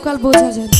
local বোঝা যায়